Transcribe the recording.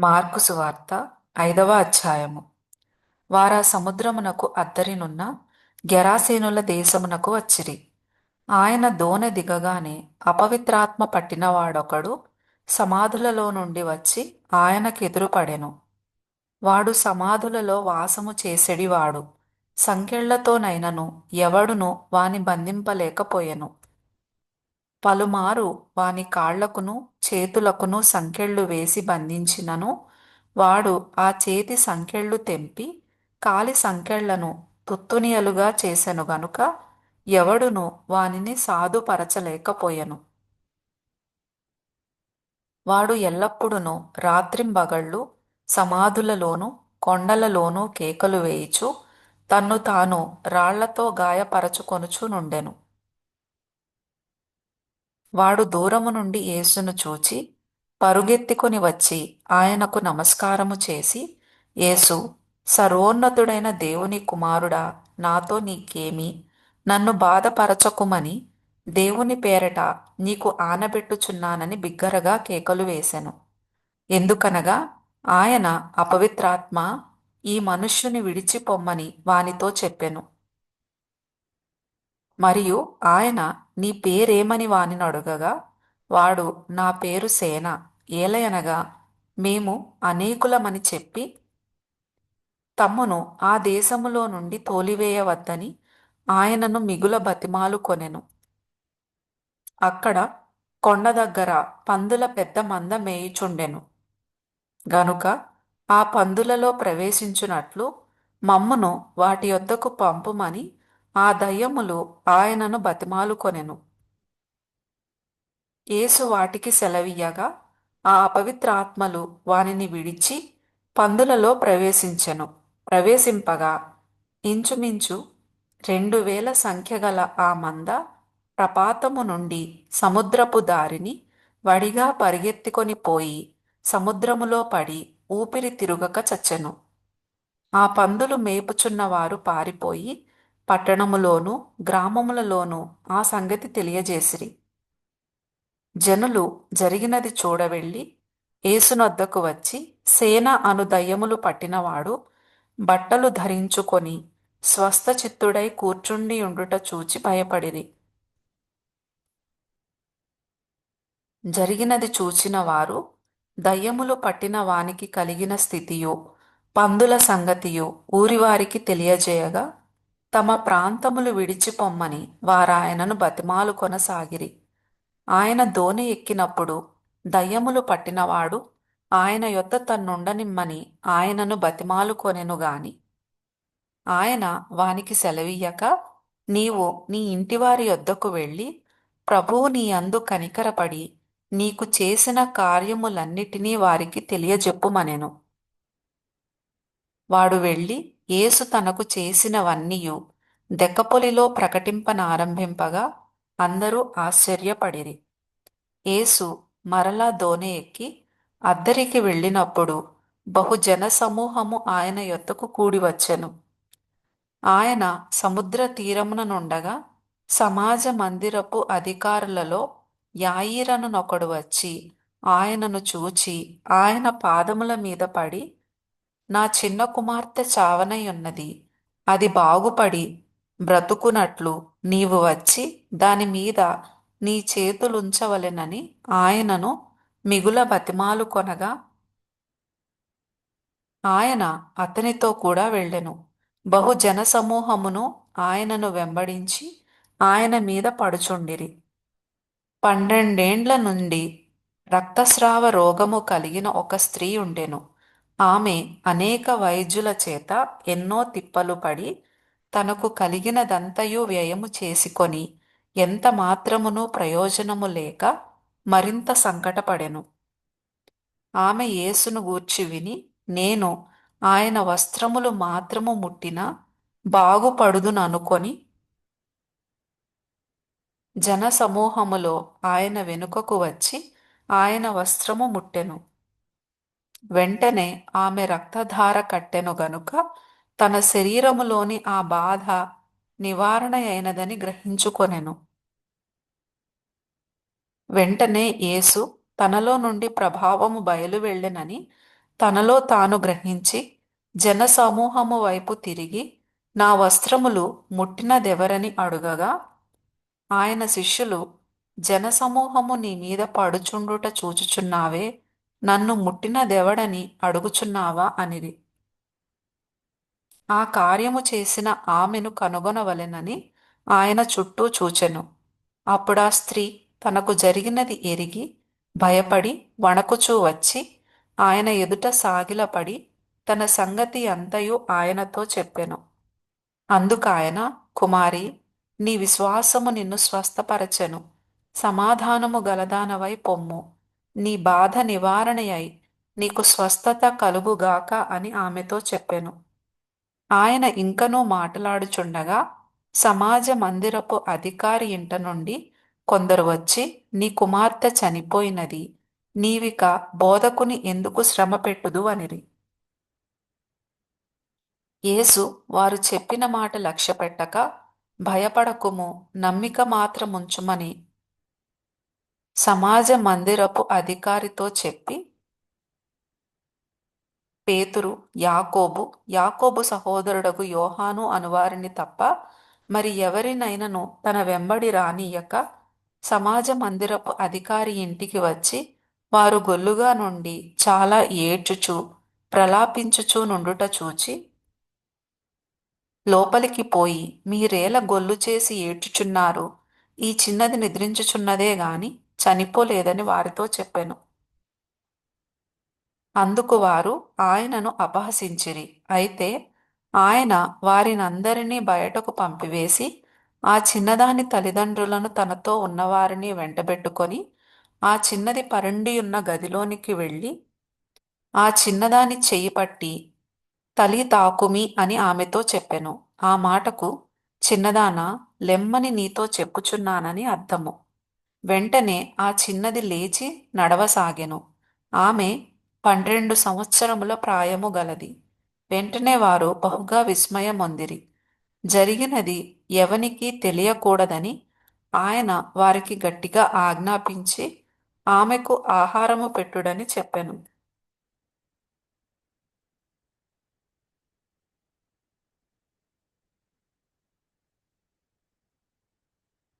Mark సువార్త ఐదవ అధ్యాయము. వారా సముద్రమునకు అద్దరినున్న గెరాసేనుల దేశమునకు వచ్చిరి. ఆయన దోన దిగగానే అపవిత్రాత్మ పట్టినవాడొకడు సమాధులలో నుండి వచ్చి ఆయనకెదురుపడెను. వాడు సమాధులలో వాసము చేసెడివాడు. సంఖ్యళ్ళతోనైనను ఎవడును వాని బంధింపలేకపోయెను. పలుమారు వాని కాళ్ళకును చేతులకును సంకెళ్ళు వేసి బంధించినను. వాడు ఆ చేతి సంకెళ్ళు తెంపి కాలి సంకెళ్ళను తుత్తునియలుగా చేసెను గనుక ఎవడును వానిని సాధుపరచలేకపోయెను. వాడు ఎల్లప్పుడును రాత్రింబగళ్ళు సమాధులలోనూ కొండలలోనూ కేకలు వేయిచు తన్ను తాను రాళ్ళతో గాయపరచుకొనుచు నుండెను. వాడు దూరము నుండి యేసును చూచి పరుగెత్తికొని వచ్చి ఆయనకు నమస్కారము చేసి యేసు సర్వోన్నతుడైన దేవుని కుమారుడా నాతో నీకేమి? నన్ను బాధపరచకుమని దేవుని పేరట నీకు ఆనబెట్టుచున్నానని బిగ్గరగా కేకలు వేసెను. ఎందుకనగా ఆయన అపవిత్రాత్మ ఈ మనుష్యుని విడిచిపొమ్మని వానితో చెప్పెను. మరియు ఆయన నీ పేరేమని వానిని అడుగగా వాడు నా పేరు సేన ఏలయనగా మేము అనేకులమని చెప్పి తమ్మును ఆ దేశములో నుండి తోలివేయవద్దని ఆయనను మిగుల బతిమాలు కొనెను. అక్కడ కొండ దగ్గర పందుల పెద్ద మంద మేయుచుండెను. గనుక ఆ పందులలో ప్రవేశించునట్లు మమ్మును వాటి యొద్దకు పంపుమని ఆ దయ్యములు ఆయనను బతిమాలుకొనెను. యేసు వాటికి సెలవీయగా ఆ అపవిత్రాత్మలు వానిని విడిచి పందులలో ప్రవేశించెను. ప్రవేశింపగా ఇంచుమించు రెండు వేల సంఖ్యగల ఆ మంద ప్రపాతము నుండి సముద్రపు దారిని వడిగా పరిగెత్తుకొని పోయి సముద్రములో పడి ఊపిరి తిరుగక చచ్చెను. ఆ పందులు మేపుచున్నవారు పారిపోయి పట్టణములోను గ్రామములలోనూ ఆ సంగతి తెలియజేసిరి. జనులు జరిగినది చూడవెళ్ళి ఏసునొద్దకు వచ్చి సేన అను దయ్యములు పట్టినవాడు బట్టలు ధరించుకొని స్వస్థచిత్తుడై కూర్చుండి ఉండుట చూచి భయపడిరి. జరిగినది చూచిన వారు దయ్యములు పట్టిన వానికి కలిగిన స్థితియో పందుల సంగతియో ఊరివారికి తెలియజేయగా తమ ప్రాంతములు విడిచిపొమ్మని వారాయనను బతిమాలు కొనసాగిరి. ఆయన దోణి ఎక్కినప్పుడు దయ్యములు పట్టినవాడు ఆయన యొద్ద తన్నుండనిమ్మని ఆయనను బతిమాలు కొనెను గాని. ఆయన వానికి సెలవీయక నీవు నీ ఇంటివారి యొద్దకు వెళ్ళి ప్రభువు నీ అందు కనికరపడి నీకు చేసిన కార్యములన్నిటినీ వారికి తెలియజెప్పుమనెను. వాడు వెళ్ళి యేసు తనకు చేసినవన్నీయు దెక్కపొలిలో ప్రకటింపనారంభింపగా అందరూ ఆశ్చర్యపడిరి. యేసు మరలా దోణి ఎక్కి అద్దరికి వెళ్ళినప్పుడు బహుజన సమూహము ఆయన యొద్దకు కూడివచ్చెను. ఆయన సముద్ర తీరమున నుండగా సమాజ మందిరపు అధికారులలో యాయిరనునొకడు వచ్చి ఆయనను చూచి ఆయన పాదముల మీద పడి నా చిన్న కుమార్తె చావనయున్నది. అది బాగుపడి బ్రతుకునట్లు నీవు వచ్చి దాని మీద నీ చేతులుంచవలెనని ఆయనను మిగుల బతిమాలు కొనగా ఆయన అతనితో కూడా వెళ్ళెను. బహుజన సమూహమును ఆయనను వెంబడించి ఆయన మీద పడుచుండిరి. పన్నెండేండ్ల నుండి రక్తస్రావ రోగము కలిగిన ఒక స్త్రీ ఉండెను. ఆమె అనేక వైద్యుల చేత ఎన్నో తిప్పలు పడి తనకు కలిగినదంతయు వ్యయము చేసుకొని ఎంత మాత్రమునూ ప్రయోజనము లేక మరింత సంకటపడెను. ఆమె యేసును గూర్చి విని నేను ఆయన వస్త్రములు మాత్రము ముట్టిన బాగుపడుదుననుకొని జనసమూహములో ఆయన వెనుకకు వచ్చి ఆయన వస్త్రము ముట్టెను. వెంటనే ఆమె రక్తధార కట్టెను గనుక తన శరీరములోని ఆ బాధ నివారణ అయినదని గ్రహించుకొనెను. వెంటనే యేసు తనలో నుండి ప్రభావము బయలు వెళ్ళెనని తనలో తాను గ్రహించి జనసమూహము వైపు తిరిగి నా వస్త్రములు ముట్టినదెవరని అడుగగా ఆయన శిష్యులు జనసమూహము నీ మీద పడుచుండుట చూచుచున్నావే నన్ను ముట్టినదెవడని అడుగుచున్నావా అనిది. ఆ కార్యము చేసిన ఆమెను కనుగొనవలెనని ఆయన చుట్టూ చూచెను. అప్పుడా స్త్రీ తనకు జరిగినది ఎరిగి భయపడి వణకుచూ వచ్చి ఆయన ఎదుట సాగిలపడి తన సంగతి అంతయు ఆయనతో చెప్పెను. అందుకాయన కుమారి నీ విశ్వాసము నిన్ను స్వస్థపరచెను. సమాధానము గలదానవై పొమ్ము. నీ బాధ నివారణయై నీకు స్వస్థత కలుగుగాక అని ఆమెతో చెప్పెను. ఆయన ఇంకనూ మాట్లాడుచుండగా సమాజ మందిరపు అధికారి ఇంట నుండి కొందరు వచ్చి నీ కుమార్తె చనిపోయినది నీవిక బోధకుని ఎందుకు శ్రమ పెట్టుదు? అనిరి. యేసు వారు చెప్పిన మాట లక్ష్యపెట్టక భయపడకుము నమ్మిక మాత్రముంచుమని సమాజ మందిరపు అధికారితో చెప్పి పేతురు యాకోబు యాకోబు సహోదరుడకు యోహాను అనువారిని తప్ప మరి ఎవరినైనను తన వెంబడి రానియక సమాజ మందిరపు అధికారి ఇంటికి వచ్చి వారు గొల్లుగా నుండి చాలా ఏడ్చుచూ ప్రలాపించుచూ నుండుట చూచి లోపలికి పోయి మీరేల గొల్లు చేసి ఏడ్చుచున్నారు? ఈ చిన్నది నిద్రించుచున్నదే గాని చనిపోలేదని వారితో చెప్పెను. అందుకు వారు ఆయనను అపహసించిరి. అయితే ఆయన వారినందరినీ బయటకు పంపివేసి ఆ చిన్నదాని తల్లిదండ్రులను తనతో ఉన్నవారిని వెంటబెట్టుకొని ఆ చిన్నది పరండియున్న గదిలోనికి వెళ్ళి ఆ చిన్నదాని చెయ్యి పట్టి తలి తాకుమి అని ఆమెతో చెప్పెను. ఆ మాటకు చిన్నదాన లెమ్మని నీతో చెప్పుచున్నానని అర్థము. వెంటనే ఆ చిన్నది లేచి నడవసాగెను. ఆమె పన్నెండు సంవత్సరముల ప్రాయము గలది. వెంటనే వారు బహుగా విస్మయమొందిరి. జరిగినది ఎవనికి తెలియకూడదని ఆయన వారికి గట్టిగా ఆజ్ఞాపించి ఆమెకు ఆహారము పెట్టుడని చెప్పెను.